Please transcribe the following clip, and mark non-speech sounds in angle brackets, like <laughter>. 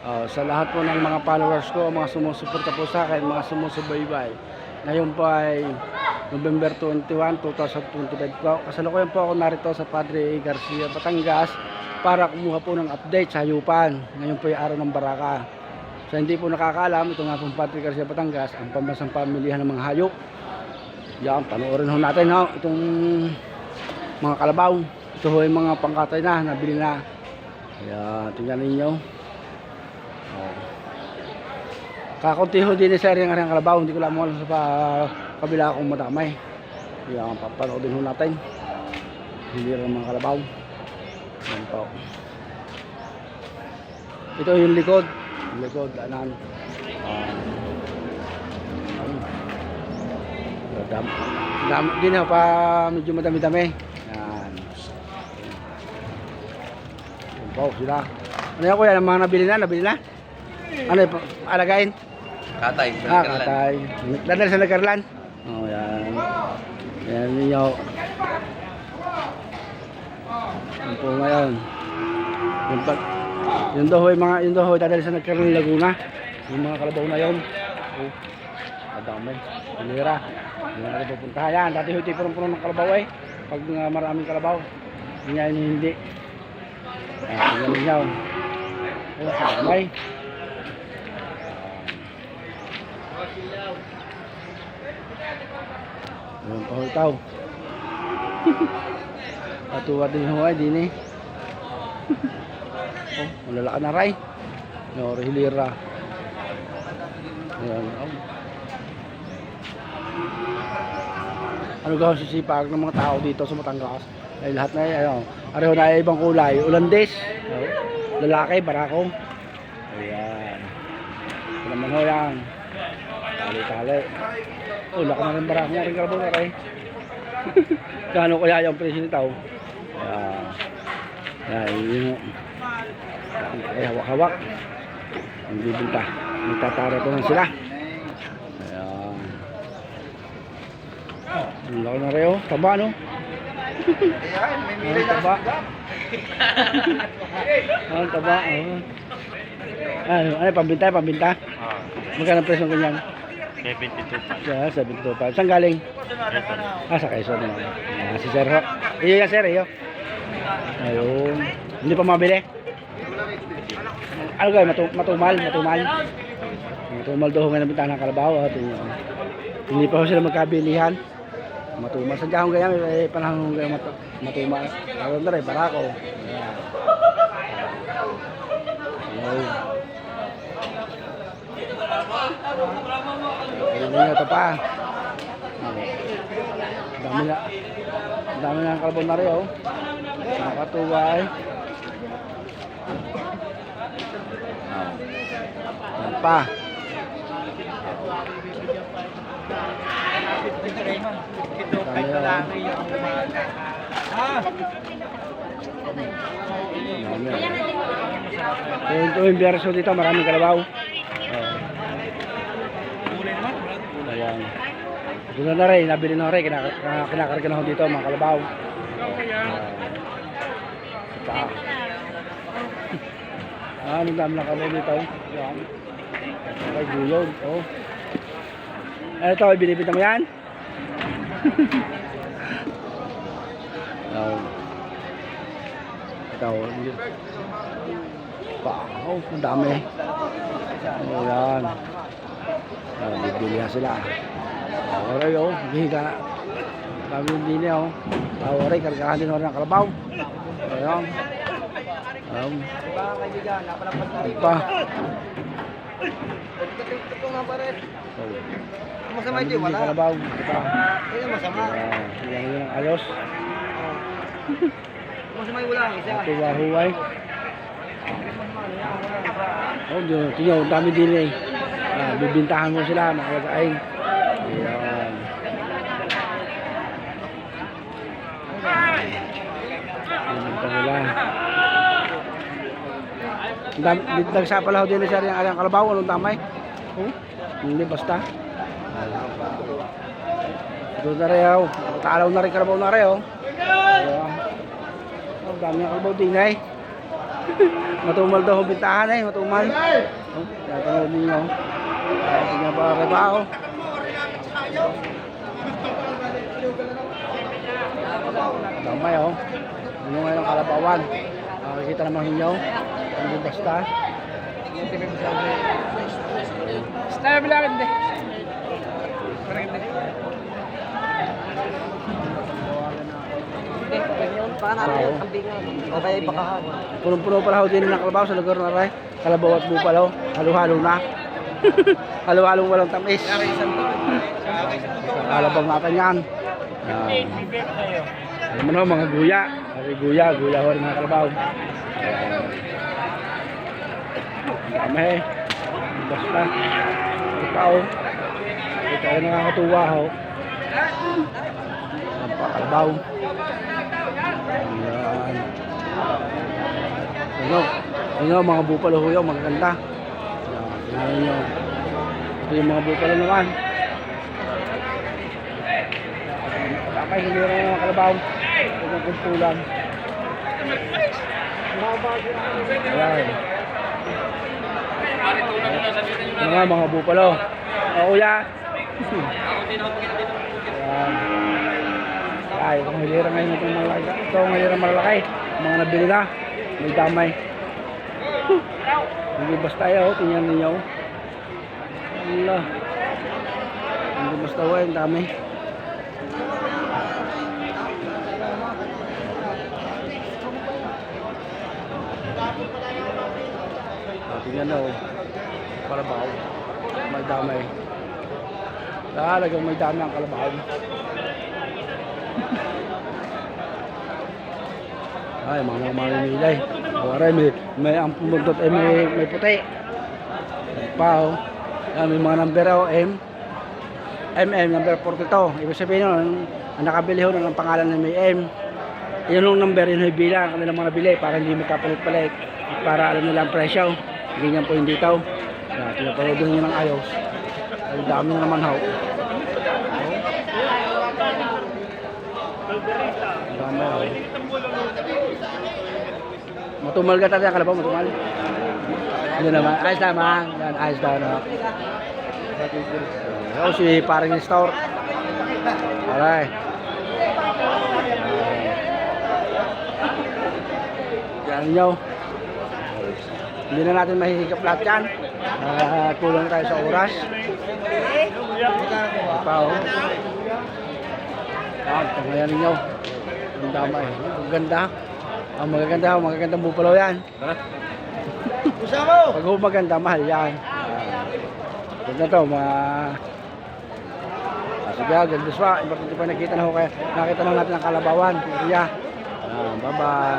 Oh, sa lahat po ng mga followers ko, mga sumusuporta po sa akin, mga sumusubaybay. Ngayon po ay November 21, 2025 po. Kasalukuyan po ako narito sa Padre Garcia, Batangas para kumuha po ng update sa Yupan. Ngayon po ay araw ng Baraka. Sa hindi po nakakaalam, ito nga pong Padre Garcia, Batangas, ang pambansang pamilihan ng mga hayop. Yan, panoorin ho natin ho, itong mga kalabaw. Ito ho yung mga pangkatay na, nabili na. Kaya tingnan ninyo. Oh. Kakunti ho din sa rin ang kalabaw, hindi ko lang alam sa pa, kabila akong madamay. Kaya papanoodin ho natin. Hindi rin mga kalabaw. Yan po. Ito yung likod. Yung likod, anan. Um, dam, dam, ho pa medyo madami-dami. Yan. Yan po sila. Ano yan kuya, mga nabili na, nabili na? Ano yung alagayin? Katay, Ah, katay. Dadal sa nagkarlan? Oh, yan. Yan ninyo. Yan po ngayon. Yung pag yung dahoy mga yung dahoy dadal sa nagkarlan Laguna. Yung mga kalabaw na yon. Oh. Adamay. Hindi na natin pupuntahan. Yan, dati hoy punong-puno ng kalabaw eh. Pag uh, maraming kalabaw. Hindi niya hindi. Yan, tingnan ninyo. Ayun, adamay. Ayun pa itaw. <laughs> Atuwa din huwag din eh. oh, malalaka na ray. Noro hilira. Ayan. Oh. Ano gawin sisipag ng mga tao dito sa Matangas? Ay lahat na ano, areho na ay ibang kulay. Ulandes. Oh. Lalaki, barako. Ayan. Ito naman ho yan. Tali-tali. Oh, laki na ng kalabaw na rin. Kano <laughs> kaya yung presyo nito? Ayan. Ayan, yun mo. Ay, hawak-hawak. Ang bibinta. Nagtatara ito lang sila. Ayan. Ang laki na rin oh. Taba no? Ang taba. <laughs> Ang taba. Oh. Ano, ano, pambinta, pambinta? Magkano presyo ng ganyan? 72 pa. Sa 725. Saan galing? Ah, sa Quezon. Ah, si Sir ho. Iyo yan, Sir, iyo. Ayun. Hindi pa mabili? Ano kayo? Matu matumal? Matumal? Matumal daw nga nabintahan ng kalabaw. At, yun. hindi pa sila magkabilihan. Matumal. Sa dahong ganyan, may panahon ganyan matu matumal. Tawag na rin, barako. Ayun. Ayun na ito pa. Ang Dami na. ang Dami na carbonara oh. Nakakatuwa eh. Oh. Yan pa. Dami na, oh. Dami. Ito yung berso dito, maraming kalabaw. Oh. Ayan. Doon na rin, nabili na rin, kinak uh, kinakarga na ako dito mga kalabaw. Ayan. Sa paa. ah, anong dami na kalabaw dito? Ayan. Ay, gulog. Oh. Ito, binibita mo yan? <laughs> oh. Ito. Pa, oh, ang dami. Oh, yan. Ah, bibili sila. Oray oh, higa na. Kami hindi niya oh. Ah, oray, kargahan din oray ng kalabaw. Ayan. Um, pa. Oh. Masama ito, Kami wala. din Kalabaw. Ito. Kaya masama. Yan yung alos. Masama yung wala. Isa. Ito wahuway. Oh, yun. Tingnan, ang dami din eh. Ah, bibintahan mo sila, makalagain. Ayan. Bibinta nila. Ang di- Nagsapala ho din siya rin ang kalabaw, anong tamay? Oh, hindi basta. Ito na rin ho. Taalaw na rin kalabaw na rin ho. Oh, dami ng kalabaw din eh. <laughs> matumal daw ang bintahan eh, matumal. Oh, Tatawag ninyo. Ah, Tingnan pa kay Bao. Damay oh. Ano ngayon ang kalabawan? Nakikita naman ninyo. Hindi basta. Style bilang hindi. Parang hindi. Baka natin ang kambingan. O kaya bakahan. Punong-puno pala ho din ng kalabaw sa lugar na rin. Kalabaw at bupalo. Halo-halo na. <laughs> Halo-halong walang tamis. Kalabang natin yan. Yan. Alam mo na, mga guya. Mga guya, guya ho rin mga kalabaw. Ayan. Dami. Basta. Oh. Ito ay nakakatuwa ho. Ang pa kalabaw. Ayan. Ano? Ano mga bupalo ho yun, magaganda. Ayan, nyo. Ito yung mga bupalo naman. Tapay, hindi rin mga kalabaw. Ito yung kumpulan. Ayan. Ano nga mga bupalo. O kuya. Ayan. Ay, kung hilira ngayon itong malaki. Ito ang hilira malalaki. Mga nabili na. May damay. Hindi basta yaw, tingnan ninyo. Allah. Hindi basta wa, ang dami. Tingnan na oh. Kalabaw. May damay. Talagang may dami ang kalabaw. <laughs> Ay, mga mga mamimilay. Aray, may, may ang pumuntot ay may, may puti. Pao. Yan, may mga number oh, M. MM, number 42. Ibig sabihin nun, ang nakabili ho ng pangalan na may M. Yun yung number, yun yung bilang kanilang mga nabili para hindi magkapalit-palit. Para alam nila ang presyo. Ganyan po yung dito. Yan, pinapanood nyo ng ayos. Ang dami na naman. Ang dami ho. Matumal ka tayo, kalabaw, matumal. Hindi naman, ayos naman. Yan, ayos daw na. Si paring store. Alright. Yan nyo. Hindi na natin mahihigap lahat yan. Ah, kulang tayo sa oras. Pa, oh. Yan, tangayan ninyo. Ang dama eh. Ang ganda. Ang magaganda, ang magagandang bupalo yan. Pag maganda, mahal yan. Ganda to, mga... Ah, sige, ganda pa. Importante pa nakita na ho kaya. Nakita na natin ang kalabawan. Kuya. Ah, bye-bye.